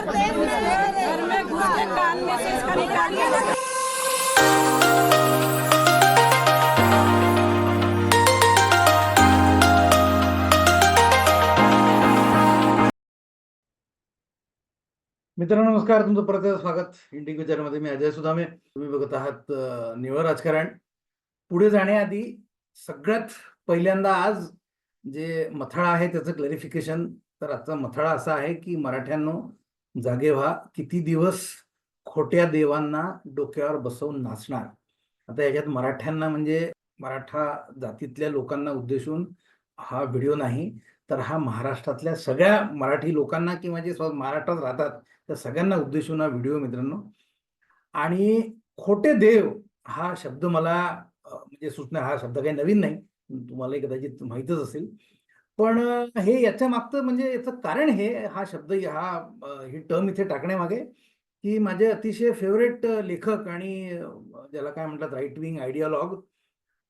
घर में घुस के कान में से इसका निकाल मित्रांनो नमस्कार. तुमचं परत स्वागत. इंडिक विचारमध्ये मी अजय सुदामे. तुम्ही बघत आहात निवड राजकारण. पुढे जाण्याआधी सगळ्यात पहिल्यांदा आज जे मथळा आहे त्याचं क्लॅरिफिकेशन तर आजचा मथळा असा आहे की मराठ्यांनो जागे व्हा. किती दिवस खोट्या देवांना डोक्यावर बसवून नाचणार? आता याच्यात मराठ्यांना म्हणजे मराठा जातीतल्या लोकांना उद्देशून हा व्हिडिओ नाही तर हा महाराष्ट्रातल्या सगळ्या मराठी लोकांना किंवा जे म्हणजे महाराष्ट्रात राहतात त्या सगळ्यांना उद्देशून हा व्हिडिओ मित्रांनो. आणि खोटे देव हा शब्द मला म्हणजे सूचना हा शब्द काही नवीन नाही. तुम्हाला कदाचित माहीतच असेल. पण हे याच्या मागचं म्हणजे याचं कारण हे हा शब्द हा ही टर्म इथे टाकण्यामागे की माझे अतिशय फेवरेट लेखक आणि ज्याला काय म्हणतात right wing ideologue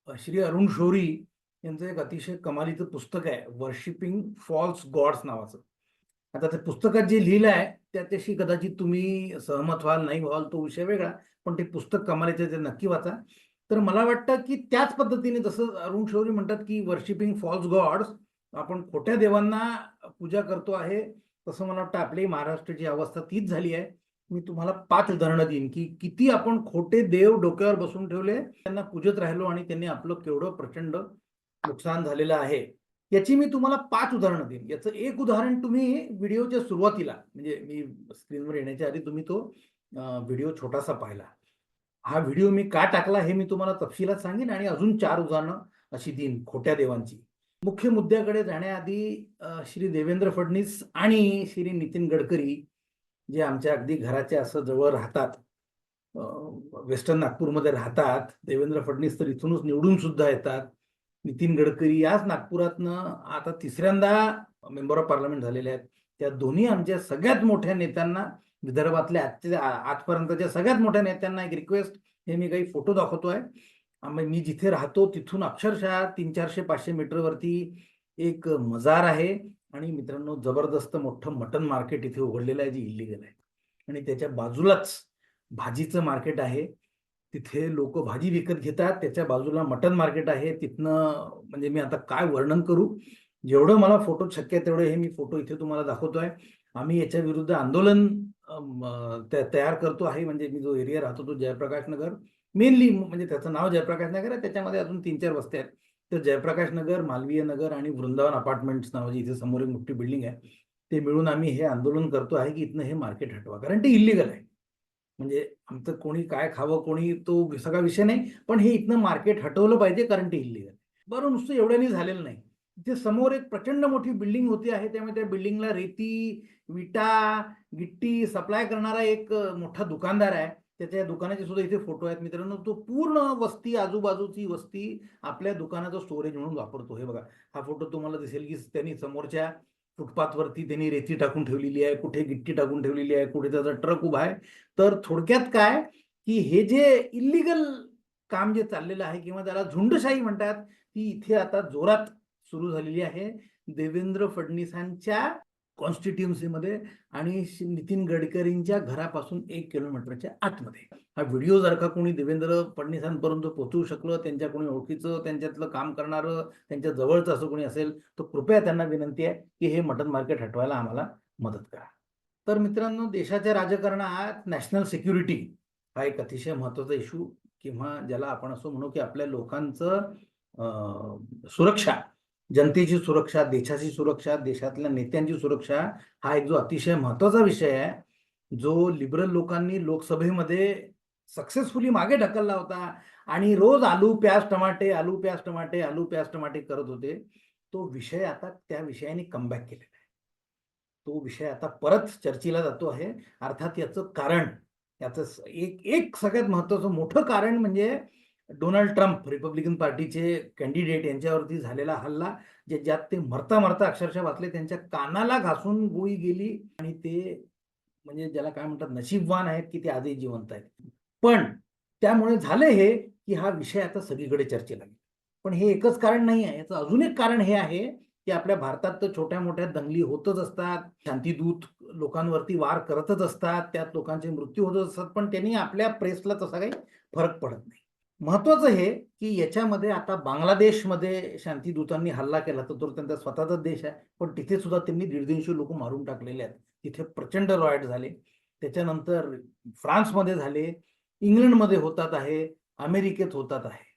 Shri Arun Shourie यांचं एक अतिशय कमालीचं पुस्तक आहे वर्शिपिंग फॉल्स गॉड्स नावाचं. आता ते पुस्तकात जे लिहिलं आहे त्याच्याशी कदाचित तुम्ही सहमत व्हाल नाही व्हाल तो विषय वेगळा पण ते पुस्तक कमालीचं ते नक्की वाचा. तर मला वाटतं की त्याच पद्धतीने जसं अरुण शौरी म्हणतात की वर्शिपिंग फॉल्स गॉड्स आपण खोट्या देवांना पूजा करतो आहे तसं मला वाटतं आपली महाराष्ट्राची अवस्था तीच झाली आहे. मी तुम्हाला पाच उदाहरणं देईन की किती आपण खोटे देव डोक्यावर बसून ठेवले त्यांना पूजत राहिलो आणि त्यांनी आपलं केवढं प्रचंड नुकसान झालेलं आहे. याची मी तुम्हाला पाच उदाहरणं देईन. याचं एक उदाहरण तुम्ही व्हिडिओच्या सुरुवातीला म्हणजे मी स्क्रीनवर येण्याच्या आधी तुम्ही तो व्हिडिओ छोटासा पाहिला. हा व्हिडिओ मी का टाकला हे मी तुम्हाला तपशिलात सांगेन आणि अजून चार उदाहरणं अशी देईन खोट्या देवांची. मुख्य मुद्द्याकडे जाण्याआधी श्री देवेंद्र फडणवीस आणि श्री नितीन गडकरी जे आमच्या अगदी घराच्या असं जवळ राहतात वेस्टर्न नागपूरमध्ये राहतात देवेंद्र फडणवीस तर इथूनच निवडून सुद्धा येतात. नितीन गडकरी याच नागपुरातनं आता तिसऱ्यांदा मेंबर ऑफ पार्लमेंट झालेले आहेत. त्या दोन्ही आमच्या सगळ्यात मोठ्या नेत्यांना विदर्भातल्या आजच्या आजपर्यंतच्या सगळ्यात मोठ्या नेत्यांना एक रिक्वेस्ट हे मी काही फोटो दाखवतोय. आहे मी जिथे राहतो तिथून अक्षरशः तीन चारशे पाचशे मीटरवरती एक मजार आहे. आणि मित्रांनो जबरदस्त मोठं मटन मार्केट इथे उघडलेलं आहे जे इलिगल आहे. आणि त्याच्या बाजूलाच भाजीचं मार्केट आहे. तिथे लोक भाजी विकत घेतात त्याच्या बाजूला मटन मार्केट आहे. तिथनं म्हणजे मी आता काय वर्णन करू? जेवढं मला फोटो शक्य आहे तेवढे हे मी फोटो इथे तुम्हाला दाखवतोय. आम्ही याच्या विरुद्ध आंदोलन तयार करतो आहे. म्हणजे मी जो एरिया राहतो तो जयप्रकाश नगर. मेनली म्हणजे त्याचं नाव जयप्रकाश नगर आहे त्याच्यामध्ये अजून तीन चार वस्त्या आहेत. तर जयप्रकाश नगर मालवीय नगर आणि वृंदावन अपार्टमेंट्स नावाची इथे समोर एक मोठी बिल्डिंग आहे ते मिळून आम्ही हे आंदोलन करतो आहे की इथनं हे मार्केट हटवा. कारण ते इलिगल आहे. म्हणजे आमचं कोणी काय खावं कोणी तो सगळा विषय नाही पण हे इथनं मार्केट हटवलं पाहिजे कारण ते इलिगल बरं नुसतं एवढ्याने झालेलं नाही. इथे समोर एक प्रचंड मोठी बिल्डिंग होती आहे त्यामुळे त्या बिल्डिंगला रेती विटा गिट्टी सप्लाय करणारा एक मोठा दुकानदार आहे. त्याच्या दुकानाचे सुद्धा इथे फोटो आहेत मित्रांनो. तो पूर्ण वस्ती आजूबाजूची वस्ती आपल्या दुकानाचं स्टोरेज म्हणून वापरतो. हे बघा हा फोटो तुम्हाला दिसेल की त्यांनी समोरच्या फुटपाथवरती त्यांनी रेती टाकून ठेवलेली आहे कुठे गिट्टी टाकून ठेवलेली आहे कुठे त्याचा ट्रक उभा आहे. तर थोडक्यात काय की हे जे इलिगल काम जे चाललेलं आहे किंवा त्याला झुंडशाही म्हणतात ती इथे आता जोरात सुरू झालेली आहे. देवेंद्र फडणवीसांच्या कॉन्स्टिट्युन्सीमध्ये आणि श्री नितीन गडकरींच्या घरापासून एक किलोमीटरच्या आतमध्ये. हा व्हिडिओ जर का कोणी देवेंद्र फडणवीसांपर्यंत पोहोचवू शकलं त्यांच्या कोणी ओळखीचं त्यांच्यातलं काम करणारं त्यांच्या जवळचं असं कोणी असेल तर कृपया त्यांना विनंती आहे की हे मटन मार्केट हटवायला आम्हाला मदत करा. तर मित्रांनो देशाच्या राजकारणात नॅशनल सिक्युरिटी हा एक अतिशय महत्त्वाचा इशू किंवा ज्याला आपण असं म्हणू की आपल्या लोकांचं सुरक्षा जनतेची सुरक्षा देशाची सुरक्षा देशातल्या नेत्यांची सुरक्षा हा एक जो अतिशय महत्त्वाचा विषय आहे. जो लिबरल लोकांनी लोकसभेमध्ये सक्सेसफुली मागे ढकलला होता आणि रोज आलू प्याज टमाटे आलू प्याज टमाटे आलू प्याज टमाटे करत होते. तो विषय आता त्या विषयाने कमबॅक केलेला आहे. तो विषय आता परत चर्चेला जातो आहे. अर्थात याचं कारण याचं एक एक सगळ्यात महत्वाचं मोठं कारण म्हणजे डोनाल्ड ट्रम्प रिपब्लिकन पार्टीचे कॅन्डिडेट यांच्यावरती झालेला हल्ला जे ज्यात ते मरता मरता अक्षरशः वाचले त्यांच्या कानाला घासून गोळी गेली आणि ते म्हणजे ज्याला काय म्हणतात नशीबवान आहेत की ते आजही जिवंत आहेत. पण त्यामुळे झाले हे की हा विषय आता सगळीकडे चर्चेला गेला. पण हे एकच कारण नाही आहे याचं अजून एक कारण हे आहे की आपल्या भारतात तर छोट्या मोठ्या दंगली होतच असतात शांतिदूत लोकांवरती वार करतच असतात त्यात लोकांचे मृत्यू होतच असतात पण त्यांनी आपल्या प्रेसला तसा काही फरक पडत नाही. महत्वाचं हे की याच्यामध्ये आता बांगलादेशमध्ये शांतीदूतांनी हल्ला केला तर तो त्यांचा स्वतःचा देश आहे. पण तिथे सुद्धा त्यांनी दीड दोनशे लोक मारून टाकलेले आहेत. तिथे प्रचंड रॉयट झाले. त्याच्यानंतर फ्रान्समध्ये झाले. इंग्लंडमध्ये होतात आहे. अमेरिकेत होतात आहे.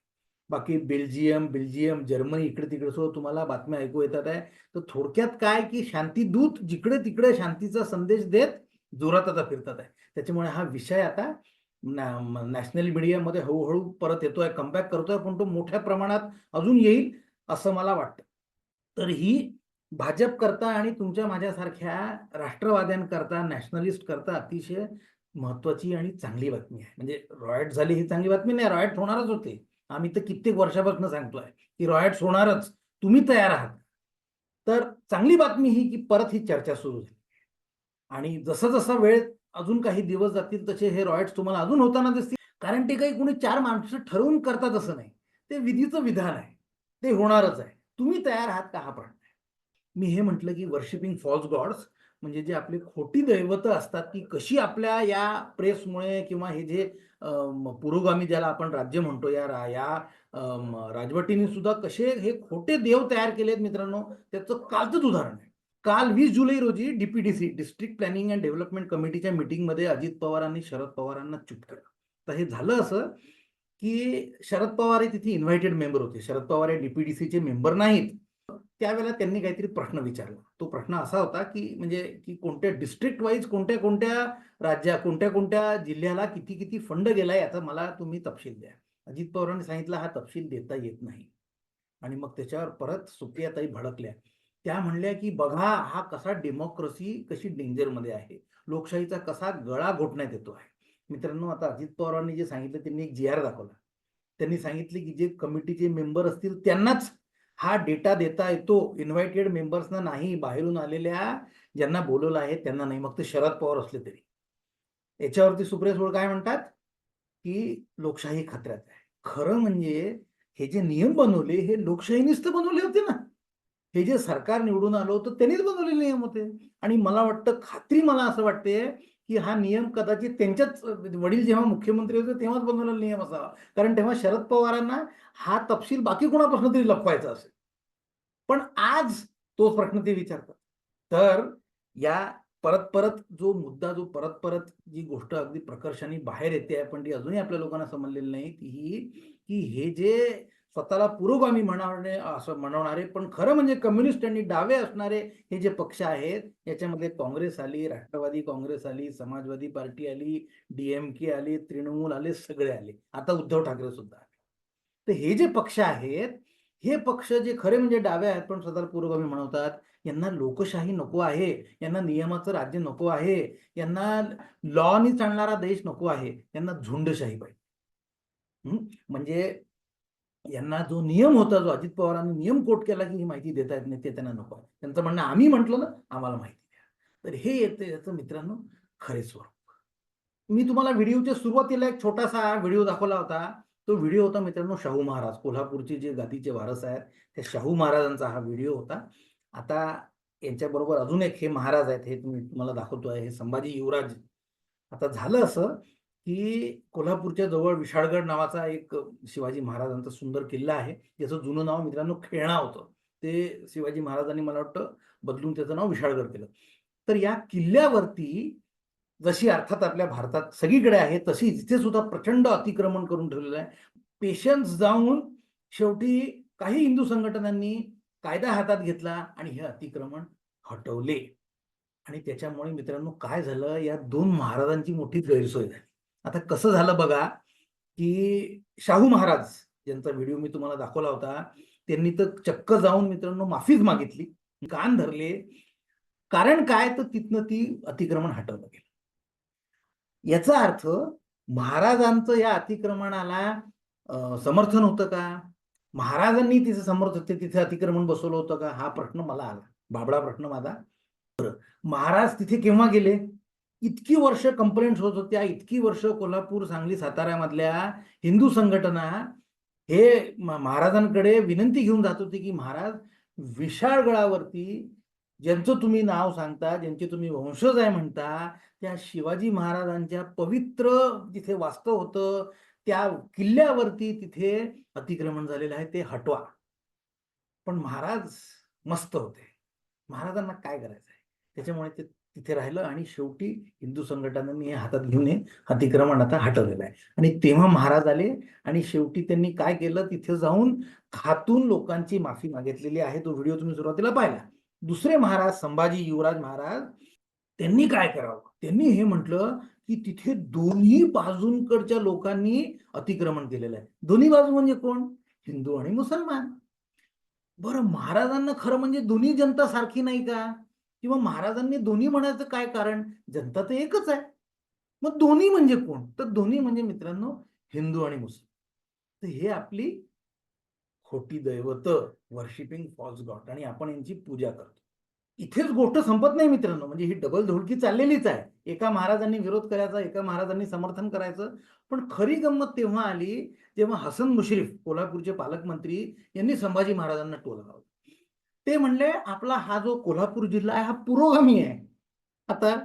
बाकी बेल्जियम बेल्जियम जर्मनी इकडे तिकडे सुद्धा तुम्हाला बातम्या ऐकू येतात आहे. तर थोडक्यात काय की शांतीदूत जिकडे तिकडे शांतीचा संदेश देत जोरात आता फिरतात आहे. त्याच्यामुळे हा विषय आता नॅशनल मीडियामध्ये हळूहळू परत येतोय कमबॅक करतोय पण तो मोठ्या प्रमाणात अजून येईल असं मला वाटतं. तर ही भाजप करता आणि तुमच्या माझ्यासारख्या राष्ट्रवाद्यांकरता नॅशनलिस्ट करता अतिशय महत्वाची आणि चांगली बातमी आहे. म्हणजे रॉयट झाली ही चांगली बातमी नाही रॉयट होणारच होते. आम्ही तर कित्येक वर्षापासून सांगतोय की रॉयट्स होणारच तुम्ही तयार आहात. तर चांगली बातमी ही की परत ही चर्चा सुरू झाली. आणि जसं जसं वेळ अजून काही दिवस जातील तसे हे रॉयट्स तुम्हाला अजून होताना दिसतील. कारण ते काही कोणी चार माणसं ठरवून करतात असं नाही. ते विधीचं विधान आहे. ते होणारच आहे. तुम्ही तयार आहात का हा प्रश्न आहे. मी हे म्हटलं की वर्शिपिंग फॉल्स गॉड्स म्हणजे जे आपले खोटी दैवत असतात ती कशी आपल्या या प्रेसमुळे किंवा हे जे पुरोगामी ज्याला आपण राज्य म्हणतो या रा- या राजवटीने सुद्धा कसे हे खोटे देव तयार केलेत मित्रांनो त्याचं कालचंच उदाहरण आहे. काल वीस जुलै रोजी DPDC district planning and development कमिटीच्या मीटिंगमध्ये अजित पवारांनी शरद पवारांना चुप केलं. तर हे झालं असं की शरद पवार हे तिथे इन्व्हायटेड मेंबर होते. शरद पवार हे डीपीडीसीचे मेंबर नाहीत. त्यावेळेला त्यांनी काहीतरी प्रश्न विचारला. तो प्रश्न असा होता की म्हणजे की कोणत्या डिस्ट्रिक्ट वाईज कोणत्या कोणत्या राज्या कोणत्या कोणत्या जिल्ह्याला किती किती फंड गेलाय याचा मला तुम्ही तपशील द्या. अजित पवारांनी सांगितलं हा तपशील देता येत नाही. आणि मग त्याच्यावर परत सुप्रियाताई भडकल्या. त्या म्हणल्या की बघा हा कसा डेमोक्रेसी कशी डेंजरमध्ये आहे. लोकशाहीचा कसा गळा घोटण्यात येतो आहे. मित्रांनो आता अजित पवारांनी जे सांगितलं त्यांनी एक जी आर दाखवला. त्यांनी सांगितले की जे कमिटीचे मेंबर असतील त्यांनाच हा डेटा देता येतो. इन्व्हायटेड मेंबर्सना नाही बाहेरून आलेल्या ज्यांना बोलवलं आहे त्यांना नाही. मग ते शरद पवार असले तरी. याच्यावरती सुप्रिया सुळ काय म्हणतात? की लोकशाही खतऱ्यात आहे. खरं म्हणजे हे जे नियम बनवले हे लोकशाहीनीच तर बनवले होते ना. हे जे सरकार निवडून आलं होतं त्यांनीच बनवलेले नियम होते. आणि मला वाटतं खात्री मला असं वाटते की हा नियम कदाचित त्यांच्याच वडील जेव्हा मुख्यमंत्री होते तेव्हाच बनवलेला नियम असावा. कारण तेव्हा शरद पवारांना हा तपशील बाकी कोणापासून तरी लपवायचा असेल. पण आज तोच प्रश्न ते विचारतात. तर या परत परत जो मुद्दा जो परत परत जी गोष्ट अगदी प्रकर्षाने बाहेर येते आहे पण ती अजूनही आपल्या लोकांना समजलेली नाही ती ही की हे जे स्वतःला पुरोगामी म्हणणे असं म्हणवणारे पण खरं म्हणजे कम्युनिस्ट आणि डावे असणारे हे जे पक्ष आहेत याच्यामध्ये काँग्रेस आली राष्ट्रवादी काँग्रेस आली समाजवादी पार्टी आली डीएमके आली तृणमूल आले सगळे आले. आता उद्धव ठाकरे सुद्धा आले. तर हे जे पक्ष आहेत हे पक्ष जे खरे म्हणजे डावे आहेत पण स्वतःला पुरोगामी म्हणवतात यांना लोकशाही नको आहे यांना नियमाचं राज्य नको आहे यांना लॉनी चालणारा देश नको आहे यांना झुंडशाही पाहिजे. म्हणजे यांना जो नियम होता जो अजित पवारांनी नियम कोट केला की ही माहिती देता येत नाही ते त्यांना नको आहे. त्यांचं म्हणणं आम्ही म्हटलं ना आम्हाला माहिती द्या. तर हे येते याचं मित्रांनो खरे स्वरूप. मी तुम्हाला व्हिडिओच्या सुरुवातीला एक छोटासा व्हिडिओ दाखवला होता. तो व्हिडिओ होता मित्रांनो शाहू महाराज. कोल्हापूरचे जे गादीचे वारस आहेत त्या शाहू महाराजांचा हा व्हिडिओ होता. आता यांच्याबरोबर अजून एक हे महाराज आहेत हे तुम्ही तुम्हाला दाखवतो आहे हे संभाजी युवराज. आता झालं असं की कोल्हापूरच्या जवळ विशाळगड नावाचा एक शिवाजी महाराजांचा सुंदर किल्ला आहे. ज्याचं जुनं नाव मित्रांनो खेळणा होतं. ते शिवाजी महाराजांनी मला वाटतं बदलून त्याचं नाव विशाळगड केलं. तर या किल्ल्यावरती जशी अर्थात आपल्या भारतात सगळीकडे आहे तशी तिथे सुद्धा प्रचंड अतिक्रमण करून ठेवलेलं आहे. पेशन्स जाऊन शेवटी काही हिंदू संघटनांनी कायदा हातात घेतला आणि हे अतिक्रमण हटवले. आणि त्याच्यामुळे मित्रांनो काय झालं? या दोन महाराजांची मोठी गैरसोय झाली. आता कसं झालं बघा की शाहू महाराज ज्यांचा व्हिडिओ मी तुम्हाला दाखवला होता त्यांनी तर चक्क जाऊन मित्रांनो माफीच मागितली कान धरले. कारण काय? तर तिथनं ती अतिक्रमण हटवलं गेलं. याचा अर्थ महाराजांचं या अतिक्रमणाला समर्थन होतं का? महाराजांनी तिथे समर्थ ते तिथे अतिक्रमण बसवलं होतं का? हा प्रश्न मला आला. बाबडा प्रश्न माझा. महाराज तिथे केव्हा गेले? इतकी वर्ष कंप्लेंट्स होत होत्या इतकी वर्ष कोल्हापूर सांगली साताऱ्यामधल्या हिंदू संघटना हे महाराजांकडे विनंती घेऊन जात होती की महाराज विशाळगडावरती ज्यांचं तुम्ही नाव सांगता ज्यांचे तुम्ही वंशज आहे म्हणता त्या शिवाजी महाराजांच्या पवित्र जिथे वास्तव होतं त्या किल्ल्यावरती तिथे अतिक्रमण झालेलं आहे ते हटवा. पण महाराज मस्त होते. महाराजांना काय करायचं आहे त्याच्यामुळे ते तिथे राहिलं आणि शेवटी हिंदू संघटनांनी हे हातात घेऊन हे अतिक्रमण आता हटवलेलं आहे. आणि तेव्हा महाराज आले आणि शेवटी त्यांनी काय केलं? तिथे जाऊन खातून लोकांची माफी मागितलेली आहे. तो व्हिडिओ तुम्ही सुरुवातीला पाहिला. दुसरे महाराज संभाजी युवराज महाराज त्यांनी काय करावं? त्यांनी हे म्हटलं की तिथे दोन्ही बाजूंकडच्या लोकांनी अतिक्रमण केलेलं आहे. दोन्ही बाजू म्हणजे कोण? हिंदू आणि मुसलमान. बरं महाराजांना खरं म्हणजे दोन्ही जनता सारखी नाही का? किंवा महाराजांनी दोन्ही म्हणायचं काय कारण? जनता तर एकच आहे. मग दोन्ही म्हणजे कोण? तर दोन्ही म्हणजे मित्रांनो हिंदू आणि मुस्लिम. तर हे आपली खोटी दैवत वर्शिपिंग फॉल्स गॉड आणि आपण यांची पूजा करतो. इथेच गोष्ट संपत नाही मित्रांनो. म्हणजे ही डबल धुळकी चाललेलीच आहे. एका महाराजांनी विरोध करायचा एका महाराजांनी समर्थन करायचं. पण खरी गंमत तेव्हा आली जेव्हा हसन मुश्रीफ कोल्हापूरचे पालकमंत्री यांनी संभाजी महाराजांना टोल लावलं. ते म्हणले आपला हा जो कोल्हापूर जिल्हा आहे हा पुरोगामी आहे. आता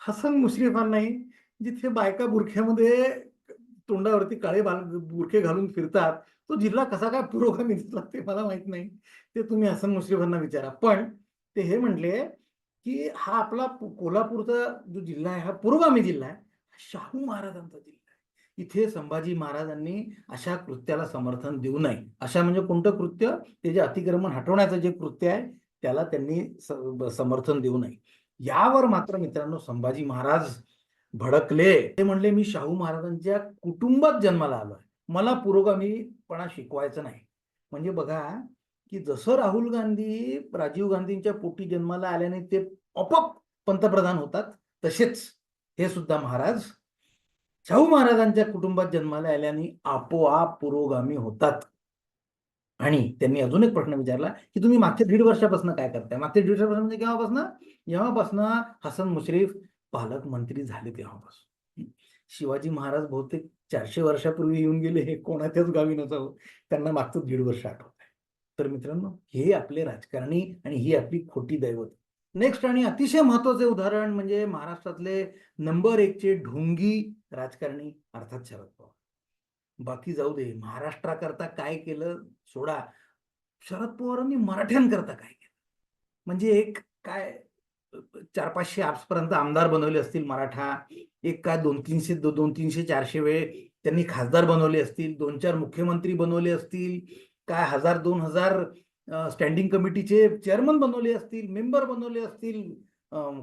हसन मुश्रीफांनाही जिथे बायका बुरख्यामध्ये तोंडावरती काळे बाल बुरखे घालून फिरतात तो जिल्हा कसा काय पुरोगामी दिसला ते मला माहीत नाही. ते तुम्ही हसन मुश्रीफांना विचारा. पण ते हे म्हणले की हा आपला कोल्हापूरचा जो जिल्हा आहे हा पुरोगामी जिल्हा आहे. हा शाहू महाराजांचा जिल्हा इथे संभाजी महाराजांनी अशा कृत्याला समर्थन देऊ नये. अशा म्हणजे कोणतं कृत्य? ते जे अतिक्रमण हटवण्याचं जे कृत्य आहे त्याला त्यांनी समर्थन देऊ नये. यावर मात्र मित्रांनो संभाजी महाराज भडकले. ते म्हणले मी शाहू महाराजांच्या कुटुंबात जन्माला आलोय. मला पुरोगामीपणा शिकवायचं नाही. म्हणजे बघा की जसं राहुल गांधी राजीव गांधींच्या पोटी जन्माला आल्याने ते आपोआप पंतप्रधान होतात तसेच हे सुद्धा महाराज शाहू महाराजांच्या कुटुंबात जन्माला आल्याने आपोआप पुरोगामी होतात. आणि त्यांनी अजून एक प्रश्न विचारला की तुम्ही मागच्या दीड वर्षापासून काय करताय? मागच्या दीड वर्षापासून म्हणजे केव्हापासून? जेव्हापासून हसन मुश्रीफ पालकमंत्री झाले तेव्हापासून. शिवाजी महाराज बहुतेक चारशे वर्षापूर्वी येऊन गेले हे कोणाच्याच गावी नसावं. त्यांना मागचं दीड वर्ष आठवत आहे तर मित्रांनो हे आपले राजकारणी आणि ही आपली खोटी दैवत. नेक्स्ट आणि अतिशय महत्त्वाचे उदाहरण म्हणजे महाराष्ट्रातले नंबर एकचे ढोंगी राजकारणी अर्थात शरद पवार. बाकी जाऊ दे महाराष्ट्राकरता काय केलं सोडा. शरद पवारांनी मराठ्यांकरता काय केलं? म्हणजे एक काय चार पाचशे आजपर्यंत आमदार बनवले असतील मराठा एक काय दोन तीनशे दो- दोन तीनशे चारशे वेळ त्यांनी खासदार बनवले असतील दोन चार मुख्यमंत्री बनवले असतील काय हजार दोन हजार स्टँडिंग कमिटीचे चेअरमन बनवले असतील मेंबर बनवले असतील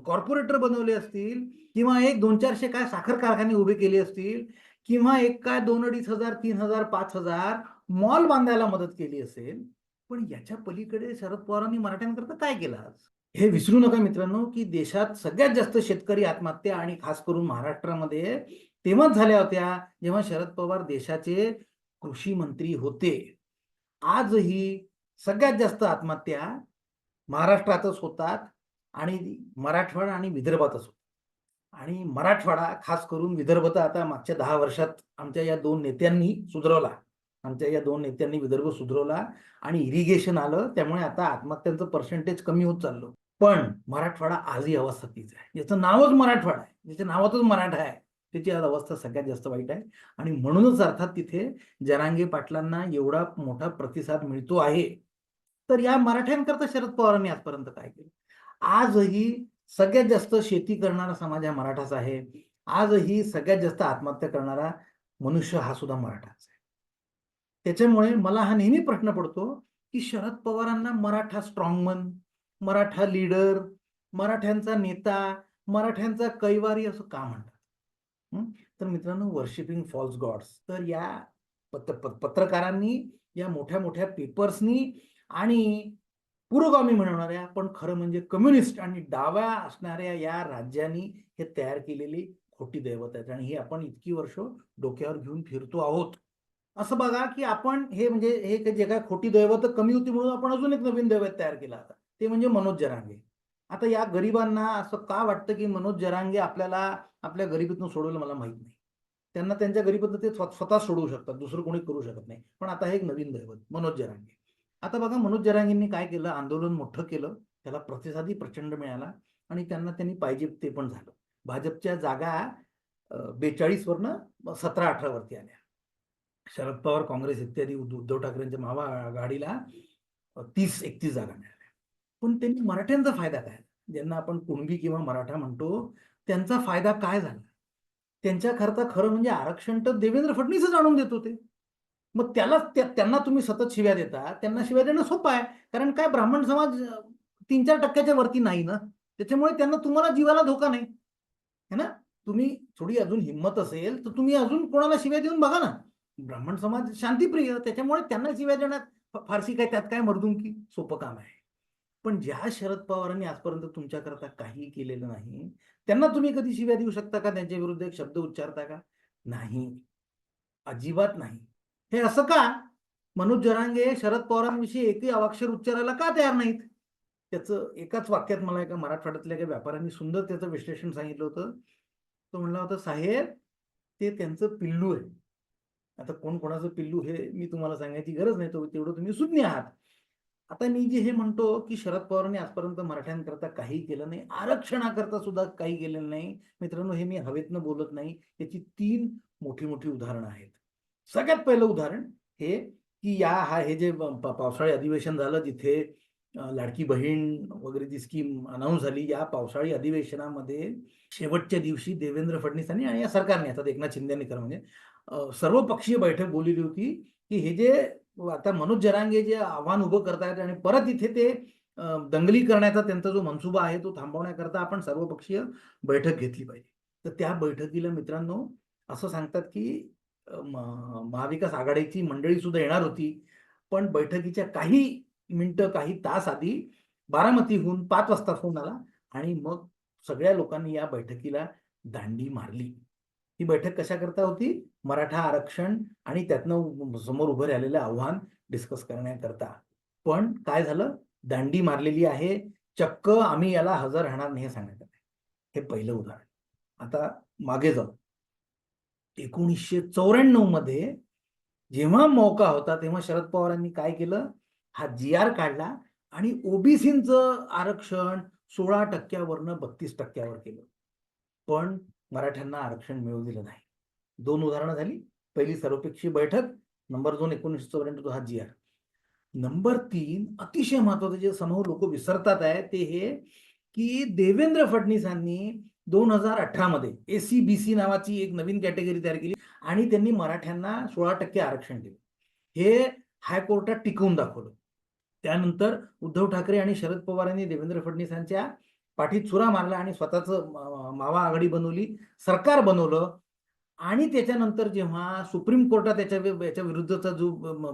कॉर्पोरेटर बनवले असतील किंवा एक दोन चारशे काय साखर कारखाने उभे केले असतील किंवा एक काय दोन अडीच हजार तीन हजार पाच हजार मॉल बांधायला मदत केली असेल पण याच्या पलीकडे शरद पवारांनी मराठ्यांकरता काय केलं आज? हे विसरू नका मित्रांनो की देशात सगळ्यात जास्त शेतकरी आत्महत्या आणि खास करून महाराष्ट्रामध्ये तेव्हाच झाल्या होत्या जेव्हा शरद पवार देशाचे कृषी मंत्री होते. आजही सगळ्यात जास्त आत्महत्या महाराष्ट्रातच होतात आणि मराठवाडा आणि विदर्भातच होतात. आणि मराठवाडा खास करून विदर्भ तर आता मागच्या दहा वर्षात आमच्या या दोन नेत्यांनी सुधरवला. आमच्या या दोन नेत्यांनी विदर्भ सुधरवला आणि इरिगेशन आलं त्यामुळे आता आत्महत्यांचं पर्सेंटेज कमी होत चाललं. पण मराठवाडा आजही अवस्थातीच आहे. ज्याचं नावच मराठवाडा आहे. ज्याच्या नावातच मराठा आहे. त्याची आज अवस्था सगळ्यात जास्त वाईट आहे. आणि म्हणूनच अर्थात तिथे जरांगे पाटलांना एवढा मोठा प्रतिसाद मिळतो आहे. तर या मराठ्यांकरता शरद पवारांनी आजपर्यंत काय केलं? आजही सगळ्यात जास्त शेती करणारा समाज हा मराठाच आहे. आजही सगळ्यात जास्त आत्महत्या करणारा मनुष्य हा सुद्धा मराठाच आहे. त्याच्यामुळे मला हा नेहमी प्रश्न पडतो की शरद पवारांना मराठा स्ट्रॉंगमन मराठा लीडर मराठ्यांचा नेता मराठ्यांचा कैवारी असं का म्हणतात? तर मित्रांनो वर्शिपिंग फॉल्स गॉड्स तर या पत्र पत्रकारांनी या मोठ्या मोठ्या पेपर्सनी आणि पुरोगामी म्हणणाऱ्या पण खरं म्हणजे कम्युनिस्ट आणि डाव्या असणाऱ्या या राज्यांनी हे तयार केलेली खोटी दैवत आहेत. आणि हे आपण इतकी वर्ष डोक्यावर घेऊन फिरतो आहोत. असं बघा की आपण हे म्हणजे हे जे काय खोटी दैवत कमी होती म्हणून आपण अजून एक नवीन दैवत तयार केला आता. ते म्हणजे मनोज जरांगे. आता या गरिबांना असं का वाटतं की मनोज जरांगे आपल्याला आपल्या गरिबीतून सोडवलं मला माहीत नाही. त्यांना त्यांच्या गरिबीतून ते स्वतः सोडवू शकतात दुसरं कोणी करू शकत नाही. पण आता हे एक नवीन दैवत मनोज जरांगे. आता बघा मनोज जरांगींनी काय केलं? आंदोलन मोठं केलं. त्याला प्रतिसादही प्रचंड मिळाला आणि त्यांना त्यांनी पाहिजे ते पण झालं. भाजपच्या जागा बेचाळीसवरनं सतरा अठरा वरती आल्या. शरद पवार काँग्रेस इत्यादी उद्धव ठाकरेंच्या मावा आघाडीला तीस एकतीस जागा मिळाल्या. पण त्यांनी मराठ्यांचा फायदा काय? ज्यांना आपण कुणबी किंवा मराठा म्हणतो त्यांचा फायदा काय झाला? त्यांच्याकरता खरं म्हणजे आरक्षण तर देवेंद्र फडणवीसच आणून देत होते. मग त्याला त्यांना तुम्ही सतत शिव्या देता. त्यांना शिव्या देणं सोपं आहे. कारण काय ब्राह्मण समाज तीन चार टक्क्याच्या वरती नाही ना. त्याच्यामुळे त्यांना तुम्हाला जीवाला धोका नाही. है ना? तुम्ही थोडी अजून हिंमत असेल तर तुम्ही अजून कोणाला शिव्या देऊन बघा ना. ब्राह्मण समाज शांतीप्रिय त्याच्यामुळे त्यांना शिव्या देण्यात फारशी काय त्यात काय मर्दुंकी सोपं काम आहे. पण ज्या शरद पवारांनी आजपर्यंत तुमच्याकरता काही केलेलं नाही त्यांना तुम्ही कधी शिव्या देऊ शकता का? त्यांच्या विरुद्ध एक शब्द उच्चारता का? नाही. अजिबात नाही. हे असं का? मनोज जरांगे शरद पवारांविषयी एकही अवाक्षर उच्चारायला का तयार नाहीत? त्याचं एकाच वाक्यात मला एका मराठवाड्यातल्या एका व्यापाऱ्यांनी सुंदर त्याचं विश्लेषण सांगितलं होतं. तो म्हणला होता साहेब ते त्यांचं पिल्लू आहे. आता कोण कोणाचं पिल्लू हे मी तुम्हाला सांगायची गरज नाही तो तेवढं तुम्ही सुज्ञ आहात. आता मी जे हे म्हणतो की शरद पवारांनी आजपर्यंत मराठ्यांकरता काही केलं नाही आरक्षणाकरता सुद्धा काही केलेलं नाही. मित्रांनो हे मी हवेतनं बोलत नाही. याची तीन मोठी मोठी उदाहरणं आहेत. सगळ्यात पहिलं उदाहरण हे की या हा हे जे पावसाळी अधिवेशन झालं जिथे लाडकी बहीण वगैरे जी स्कीम अनाऊन्स झाली या पावसाळी अधिवेशनामध्ये शेवटच्या दिवशी देवेंद्र फडणवीसांनी आणि या सरकारने आता एकनाथ शिंदेने खरं म्हणजे सर्वपक्षीय बैठक बोललेली होती की हे जे आता मनोज जरांगे जे आव्हान उभं करतायत आणि परत इथे ते दंगली करण्याचा त्यांचा जो मनसुबा आहे तो थांबवण्याकरता आपण सर्वपक्षीय बैठक घेतली पाहिजे. तर त्या बैठकीला मित्रांनो असं सांगतात की महाविकास आघाडीची मंडळी सुद्धा येणार होती. पण बैठकीच्या काही मिनिटं काही तास आधी बारामतीहून पाच वाजता फोन आला आणि मग सगळ्या लोकांनी या बैठकीला दांडी मारली. ही बैठक कशाकरता होती? मराठा आरक्षण आणि त्यातनं समोर उभं राहिलेलं आव्हान डिस्कस करण्याकरता. पण काय झालं? दांडी मारलेली आहे. चक्क आम्ही याला हजर राहणार नाही हे सांगण्यात आलं. हे पहिलं उदाहरण. आता मागे जाऊ. एकोणीसशे चौऱ्याण्णवमध्ये जेव्हा मौका होता तेव्हा शरद पवारांनी काय केलं? हा जी आर काढला आणि ओबीसीचं आरक्षण सोळा टक्क्यावरनं बत्तीस टक्क्यावर केलं. पण मराठ्यांना आरक्षण मिळू दिलं नाही. दोन उदाहरणं झाली. पहिली सर्वपक्षीय बैठक नंबर दोन एकोणीसशे चौऱ्याण्णव हा जी आर. नंबर तीन अतिशय महत्वाचं जे समूह लोक विसरतात आहे ते हे की देवेंद्र फडणवीसांनी दोन हजार अठरा मध्ये एसीबीसी नावाची एक नवीन कॅटेगरी तयार केली आणि त्यांनी मराठ्यांना सोळा टक्के आरक्षण दिलं. हे हायकोर्टात टिकवून दाखवलं. त्यानंतर उद्धव ठाकरे आणि शरद पवार यांनी देवेंद्र फडणवीसांच्या पाठीत चुरा मारला आणि स्वतःचं मावा आघाडी बनवली सरकार बनवलं. आणि त्याच्यानंतर जेव्हा सुप्रीम कोर्टात त्याच्या याच्या विरुद्धचा जो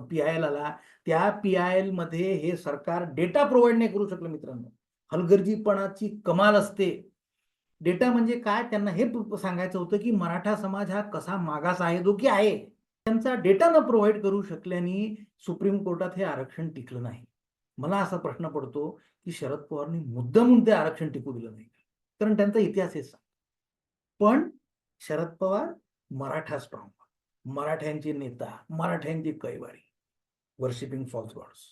पी आय एल आला त्या पी आय एलमध्ये हे सरकार डेटा प्रोव्हाइड नाही करू शकलं मित्रांनो. हलगर्जीपणाची कमाल असते. डेटा म्हणजे काय? त्यांना हे सांगायचं होतं की मराठा समाज हा कसा मागास आहे जो की आहे? त्यांचा डेटा न प्रोव्हाइड करू शकल्याने सुप्रीम कोर्टात हे आरक्षण टिकलं नाही. मला असा प्रश्न पडतो की शरद पवारनी मुद्दामून ते आरक्षण टिकू दिलं नाही. कारण त्यांचा इतिहास हेच पण शरद पवार मराठा स्ट्रॉंग मराठ्यांचे नेता मराठ्यांची कैवारी. वर्शिपिंग फॉल्स गॉड्स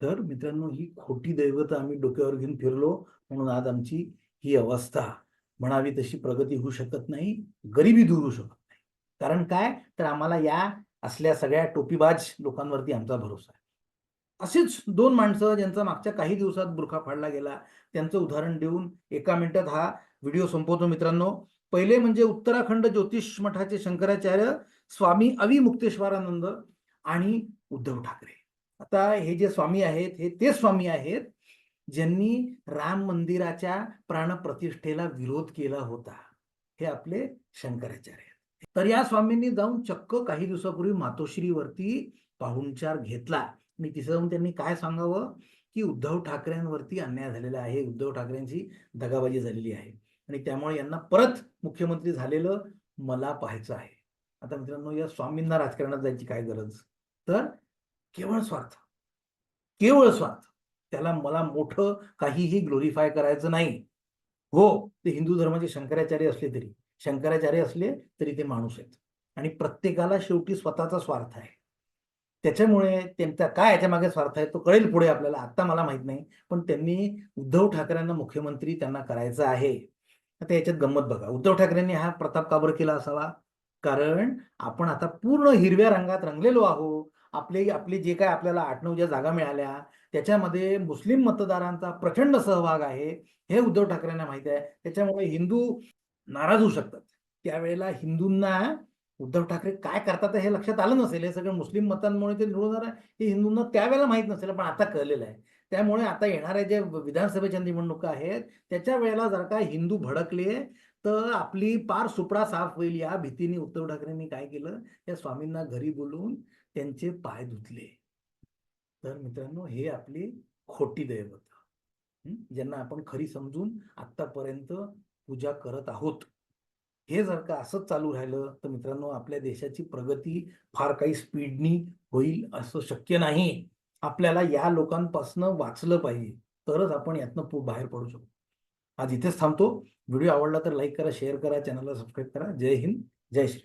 तर मित्रांनो ही खोटी दैवत आम्ही डोक्यावर घेऊन फिरलो म्हणून आज आमची ही अवस्था म्हणावी तशी प्रगती होऊ शकत नाही गरिबी दूर होऊ शकत नाही. कारण काय? तर आम्हाला या असल्या सगळ्या टोपीबाज लोकांवरती आमचा भरोसा आहे. असेच दोन माणसं ज्यांचा मागच्या काही दिवसात बुरखा फाडला गेला त्यांचं उदाहरण देऊन एका मिनिटात हा व्हिडिओ संपवतो मित्रांनो. पहिले म्हणजे उत्तराखंड ज्योतिष मठाचे शंकराचार्य स्वामी अवि मुक्तेश्वरानंद आणि उद्धव ठाकरे. आता हे जे स्वामी आहेत हे ते स्वामी आहेत ज्यांनी राम मंदिराच्या प्राणप्रतिष्ठेला विरोध केला होता हे आपले शंकराचार्य तर या स्वामींनी जाऊन चक्क काही दिवसापूर्वी मातोश्रीवरती पाहुणचार घेतला. आणि तिथे जाऊन त्यांनी काय सांगावं? की उद्धव ठाकरेंवरती अन्याय झालेला आहे उद्धव ठाकरेंची दगाबाजी झालेली आहे. आणि त्यामुळे यांना परत मुख्यमंत्री झालेलं मला पाहायचं आहे. आता मित्रांनो या स्वामींना राजकारणात जायची काय गरज? तर केवळ स्वार्थ. केवळ स्वार्थ. त्याला मला मोठं काहीही ग्लोरीफाय करायचं नाही. हो ते हिंदू धर्माचे शंकराचार्य असले तरी. शंकराचार्य असले तरी ते माणूस आहेत. आणि प्रत्येकाला शेवटी स्वतःचा स्वार्थ आहे. त्याच्यामुळे त्यांचा काय याच्या मागे स्वार्थ आहे तो कळेल पुढे आपल्याला. आत्ता मला माहीत नाही पण त्यांनी उद्धव ठाकरेंना मुख्यमंत्री त्यांना करायचं आहे. आता याच्यात गंमत बघा. उद्धव ठाकरेंनी हा प्रताप काबर केला असावा? कारण आपण आता पूर्ण हिरव्या रंगात रंगलेलो आहो आपले आपले जे काय आपल्याला आठ नऊ ज्या जागा मिळाल्या त्याच्यामध्ये मुस्लिम मतदारांचा प्रचंड सहभाग आहे हे उद्धव ठाकरेंना माहिती आहे. त्याच्यामुळे हिंदू नाराज होऊ शकतात. त्यावेळेला हिंदूंना उद्धव ठाकरे काय करतात हे लक्षात आलं नसेल. हे सगळं मुस्लिम मतांमुळे ते निवडून आहे हे हिंदूंना त्यावेळेला माहीत नसेल पण आता कळलेलं आहे. त्यामुळे आता येणाऱ्या जे विधानसभेच्या निवडणुका आहेत त्याच्या वेळेला जर का हिंदू भडकले तर आपली पार सुपडा साफ होईल या भीतीने उद्धव ठाकरेंनी काय केलं? या स्वामींना घरी बोलून त्यांचे पाय धुतले. तर मित्रांनो हे आपली खोटी दैवत. ज्यांना आपण खरी समजून आतापर्यंत पूजा करत आहोत. हे जर का असंच चालू राहिलं तर मित्रांनो आपल्या देशाची प्रगती फार काही स्पीडनी होईल असं शक्य नाही. आपल्याला या लोकांपासून वाचलं पाहिजे. तरच आपण यातनं बाहेर पडू शकतो आज इथेच थांबतो. व्हिडिओ आवडला तर लाईक करा शेअर करा चॅनलला सबस्क्राईब करा. जय हिंद जय श्री